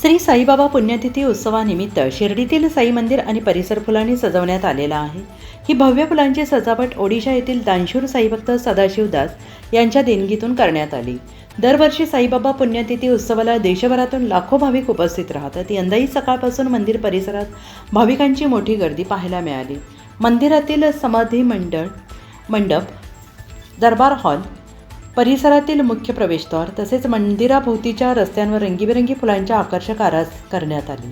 श्री साईबाबा पुण्यतिथी उत्सवानिमित्त शिर्डीतील साई मंदिर आणि परिसर फुलांनी सजवण्यात आलेला आहे. ही भव्य फुलांची सजावट ओडिशा येथील दानशूर साईभक्त सदाशिवदास यांच्या देणगीतून करण्यात आली. दरवर्षी साईबाबा पुण्यतिथी उत्सवाला देशभरातून लाखो भाविक उपस्थित राहतात. यंदाही सकाळपासून मंदिर परिसरात भाविकांची मोठी गर्दी पाहायला मिळाली. मंदिरातील समाधी मंडळ मंडप दरबार हॉल परिसरातील मुख्य प्रवेशद्वार तसेच मंदिराभोवतीच्या रस्त्यांवर रंगीबेरंगी फुलांच्या आकर्षक आरास करण्यात आली.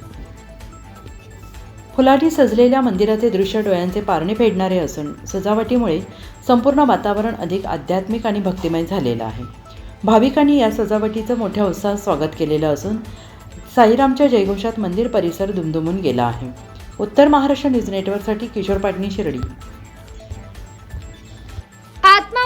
फुलांनी सजलेल्या मंदिराचे दृश्य डोळ्यांचे पारणे फेडणारे असून सजावटीमुळे संपूर्ण वातावरण अधिक आध्यात्मिक आणि भक्तिमय झालेलं आहे. भाविकांनी या सजावटीचं मोठ्या उत्साहात स्वागत केलेलं असून साईरामच्या जयघोषात मंदिर परिसर दुमदुमून गेला आहे. उत्तर महाराष्ट्र न्यूज नेटवर्कसाठी किशोर पाटणी शिर्डी.